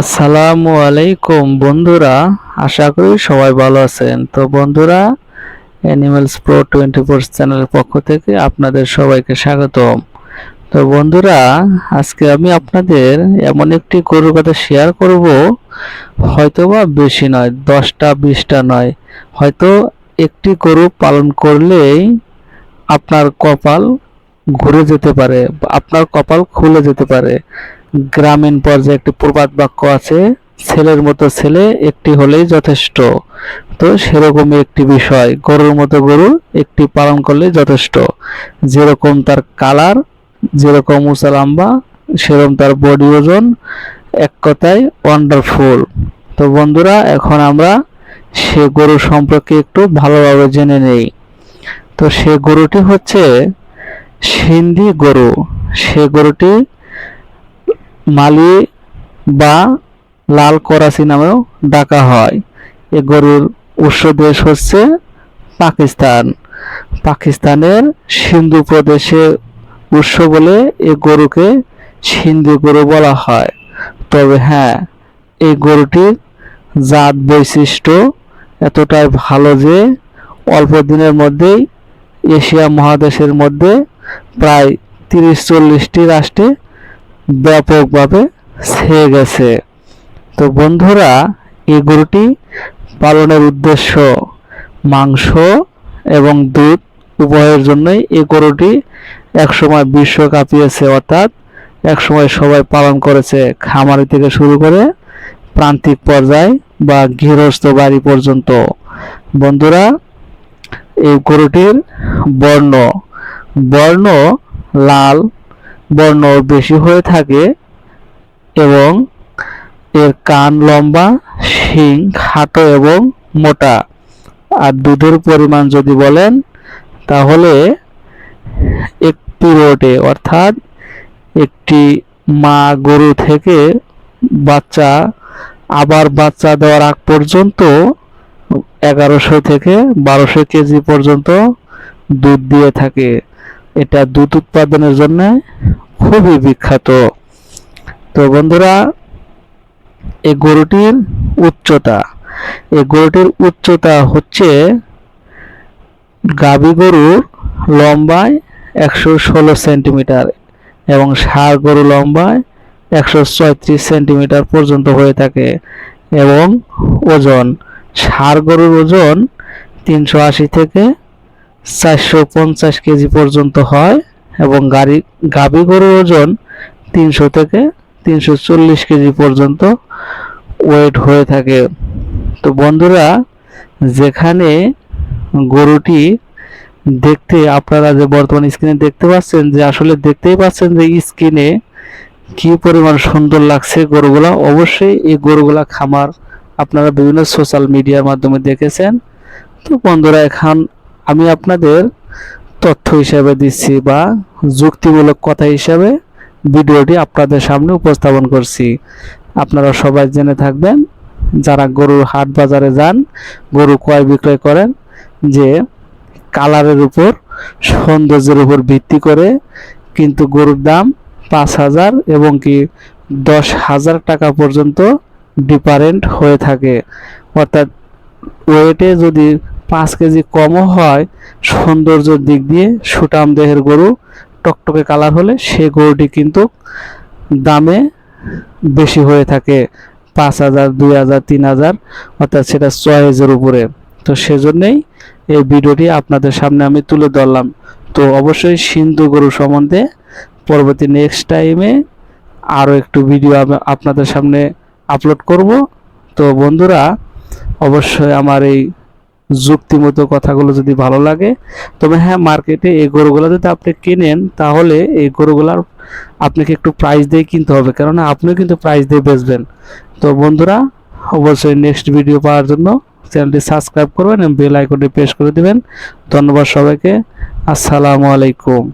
আসসালামু আলাইকুম বন্ধুরা, আশা করি সবাই ভালো আছেন। তো বন্ধুরা অ্যানিমালস প্রো টোয়েন্টি ফোর চ্যানেলের পক্ষ থেকে আপনাদের সবাইকে স্বাগতম। তো বন্ধুরা, আজকে আমি আপনাদের এমন একটি গরুর কথা শেয়ার করব, হয়তোবা বেশি নয়, দশটা, বিশটা নয়। হয়তো একটি গরু পালন করলেই আপনার কপাল ঘুরে যেতে পারে আপনার কপাল খুলে যেতে পারে। গ্রামীণ পর্যায়ে একটি প্রবাদ বাক্য আছে, ছেলের মতো ছেলে একটি হলেই যথেষ্ট। তো সেরকমই একটি বিষয়, গরুর মতো গরু একটি পালন করলেই যথেষ্ট। যেরকম তার কালার, যেরকম উঁচা লম্বা, সেরকম তার বডি ওজন, এক কথায় ওয়ান্ডারফুল তো বন্ধুরা, এখন আমরা সে গরু সম্পর্কে একটু ভালোভাবে জেনে নেই। তো সে গরুটি হচ্ছে সিন্ধি গরু। সে গরুটি মালি বা লাল করাচি নামেও ডাকা হয়। এ গরুর উৎস দেশ হচ্ছে পাকিস্তান। পাকিস্তানের সিন্ধু প্রদেশে উৎস বলে এ গরুকে সিন্ধু গরু বলা হয়। তবে হ্যাঁ এই গরুটির জাত বৈশিষ্ট্য এতটাই ভালো যে অল্প দিনের মধ্যেই এশিয়া মহাদেশের মধ্যে প্রায় তিরিশ চল্লিশটি রাষ্ট্রে ব্যাপকভাবে ছেয়ে গেছে। তো বন্ধুরা, এই গরুটি পালনের উদ্দেশ্য মাংস এবং দুধ উভয়ের জন্যই এই গরুটি একসময় বিশ্ব কাঁপিয়েছে, অর্থাৎ একসময় সবাই পালন করেছে। খামারি থেকে শুরু করে প্রান্তিক পর্যায় বা গৃহস্থ বাড়ি পর্যন্ত। বন্ধুরা, এই গরুটির বর্ণ। বর্ণ লাল বর্ণ বেশি হয়ে থাকে এবং এর কান লম্বা, শিং, খাটো এবং মোটা। আর দুধের পরিমাণ যদি বলেন, তাহলে এক পিরিয়ডে অর্থাৎ একটি মা গরু থেকে বাচ্চা, আবার বাচ্চা দেওয়ার আগ পর্যন্ত এগারোশো থেকে বারোশো কেজি পর্যন্ত দুধ দিয়ে থাকে। এটা দুধ উৎপাদনের জন্য খুবই বিখ্যাত। তো বন্ধুরা, এই গরুটির উচ্চতা, এই গরুটির উচ্চতা হচ্ছে গাভী গরুর লম্বায় একশো ষোলো সেন্টিমিটার এবং ষাঁড় গরু লম্বায় একশো ছয়ত্রিশ সেন্টিমিটার পর্যন্ত হয়ে থাকে এবং ওজন, ষাঁড় গরুর ওজন তিনশো আশি থেকে চারশো পঞ্চাশ কেজি পর্যন্ত হয় এবং গাড়ি, গাভী গরুর ওজন তিনশো থেকে তিনশো চল্লিশ কেজি পর্যন্ত ওয়েট হয়ে থাকে। তো বন্ধুরা, যেখানে গরুটি দেখতে আপনারা যে বর্তমান স্ক্রিনে দেখতে পাচ্ছেন যে আসলে দেখতেই পাচ্ছেন যে স্ক্রিনে কি পরিমাণ সুন্দর লাগছে গরুগুলা, অবশ্যই এই গরুগুলা খামার আপনারা বিভিন্ন সোশ্যাল মিডিয়ার মাধ্যমে দেখেছেন। তো বন্ধুরা, এখন আমি আপনাদের তথ্য হিসাবে দিচ্ছি বা যুক্তিমূলক কথা হিসাবে ভিডিওটি আপনাদের সামনে উপস্থাপন করছি। আপনারা সবাই জেনে থাকবেন, যারা গরুর হাট বাজারে যান, গরু ক্রয় বিক্রয় করেন, যে কালারের উপর, সৌন্দর্যের উপর ভিত্তি করে কিন্তু গরুর দাম পাঁচ হাজার এবং কি দশ হাজার টাকা পর্যন্ত ডিফারেন্ট হয়ে থাকে। অর্থাৎ ওয়েটে যদি পাঁচ কেজি কমও হয়, সৌন্দর্যের দিক দিয়ে সুটাম দেহের গরু টকটকে কালার হলে সে গরুটি কিন্তু দামে বেশি হয়ে থাকে, পাঁচ হাজার, দুই হাজার, তিন হাজার, অর্থাৎ সেটা চয়েজের উপরে। তো সেজন্যই এই ভিডিওটি আপনাদের সামনে আমি তুলে ধরলাম। তো অবশ্যই সিন্ধু গরু সম্বন্ধে পরবর্তী নেক্সট টাইমে আরও একটু ভিডিও আপনাদের সামনে আপলোড করব। তো বন্ধুরা, অবশ্যই আমার এই যুক্তিমতো কথাগুলো যদি ভালো লাগে, তবে হ্যাঁ মার্কেটে এই গরুগুলো যদি আপনি কেনেন, তাহলে এই গরুগুলার আপনাকে একটু প্রাইস দিয়ে কিনতে হবে। কেননা আপনিও কিন্তু প্রাইস দিয়ে বেচবেন। তো বন্ধুরা, অবশ্যই নেক্সট ভিডিও পাওয়ার জন্য চ্যানেলটি সাবস্ক্রাইব করবেন এবং বেল আইকনটি প্রেস করে দিবেন। ধন্যবাদ সবাইকে। আসসালামু আলাইকুম।